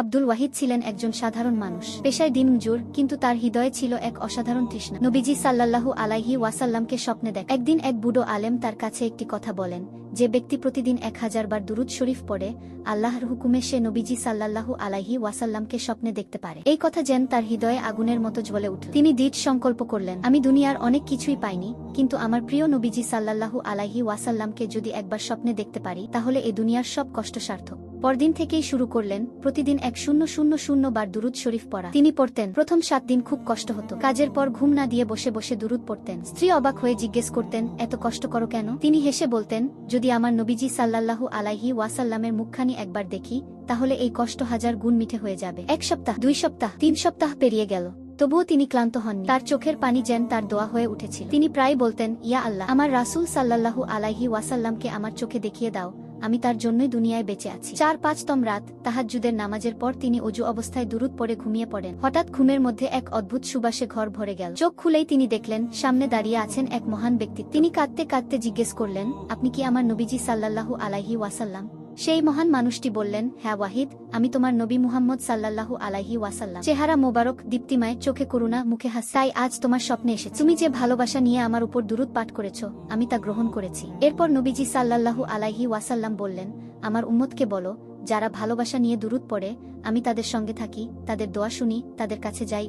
আব্দুল ওয়াহিদ ছিলেন একজন সাধারণ মানুষ। পেশায় দিনমজুর কিন্তু তার হৃদয়ে ছিল এক অসাধারণ তৃষ্ণা। নবীজি সাল্লাল্লাহু আলাইহি ওয়াসাল্লামকে স্বপ্নে দেখ। একদিন এক বুড়ো আলেম তার কাছে একটি কথা বলেন, যে ব্যক্তি প্রতিদিন এক হাজার বার দুরুদ শরীফ পড়ে, আল্লাহর হুকুমে সে নবীজি সাল্লাল্লাহু আলাইহি ওয়াসাল্লামকে স্বপ্নে দেখতে পারে। এই কথা যেন তার হৃদয়ে আগুনের মতো জ্বলে উঠল। তিনি দৃঢ় সংকল্প করলেন, আমি দুনিয়ার অনেক কিছুই পাইনি, কিন্তু আমার প্রিয় নবীজি সাল্লাল্লাহু আলাইহি ওয়াসাল্লামকে যদি একবার স্বপ্নে দেখতে পারি, তাহলে এ দুনিয়ার সব কষ্ট সার্থক পরদিন থেকেই শুরু করলেন, প্রতিদিন এক শূন্য শূন্য শূন্য বার দুরুদ শরীফ পড়া। তিনি পড়তেন, প্রথম সাত দিন খুব কষ্ট হতো। কাজের পর ঘুম না দিয়ে বসে বসে দুরুদ পড়তেন। স্ত্রী অবাক হয়ে জিজ্ঞেস করতেন, এত কষ্ট করো কেন? তিনি হেসে বলতেন, যদি আমার নবীজি সাল্লাল্লাহু আলাইহি ওয়াসাল্লামের মুখখানি একবার দেখি, তাহলে এই কষ্ট হাজার গুণ মিঠে হয়ে যাবে। এক সপ্তাহ, দুই সপ্তাহ, তিন সপ্তাহ পেরিয়ে গেল। তবুও তিনি ক্লান্ত হননি। তার চোখের পানি যেন তার দোয়া হয়ে উঠেছিল। তিনি প্রায় বলতেন, ইয়া আল্লাহ, আমার রাসূল সাল্লাল্লাহু আলাইহি ওয়াসাল্লামকে আমার চোখে দেখিয়ে দাও। আমি তার জন্যই দুনিয়ায় বেঁচে আছি। চার পাঁচতম রাত, তাহাজ্জুদের নামাজের পর তিনি অজু অবস্থায় দুরুদ পরে ঘুমিয়ে পড়েন। হঠাৎ ঘুমের মধ্যে এক অদ্ভুত সুবাসে ঘর ভরে গেল। চোখ খুলেই তিনি দেখলেন, সামনে দাঁড়িয়ে আছেন এক মহান ব্যক্তি। তিনি কাঁদতে কাঁদতে জিজ্ঞেস করলেন, আপনি কি আমার নবীজি সাল্লাল্লাহু আলাইহি ওয়াসাল্লাম? সেই মহান মানুষটি বললেন হ্যাঁ ওয়াহিদ, আমি তোমার নবী মুহাম্মদ সাল্লাল্লাহু আলাইহি ওয়াসাল্লাম। চেহারা মোবারক, দীপ্তিমায়, চোখে করুণা, মুখে হাস। তাই আজ তোমার স্বপ্নে এসেছে। তুমি যে ভালোবাসা নিয়ে আমার উপর দুরুদ পাঠ করেছ, আমি তা গ্রহণ করেছি। এরপর নবীজি সাল্লাল্লাহু আলাইহি ওয়াসাল্লাম বললেন, আমার উম্মতকে বলো, যারা ভালোবাসা নিয়ে দুরুদ পড়ে, আমি তাদের সঙ্গে থাকি, তাদের দোয়া শুনি, তাদের কাছে যাই।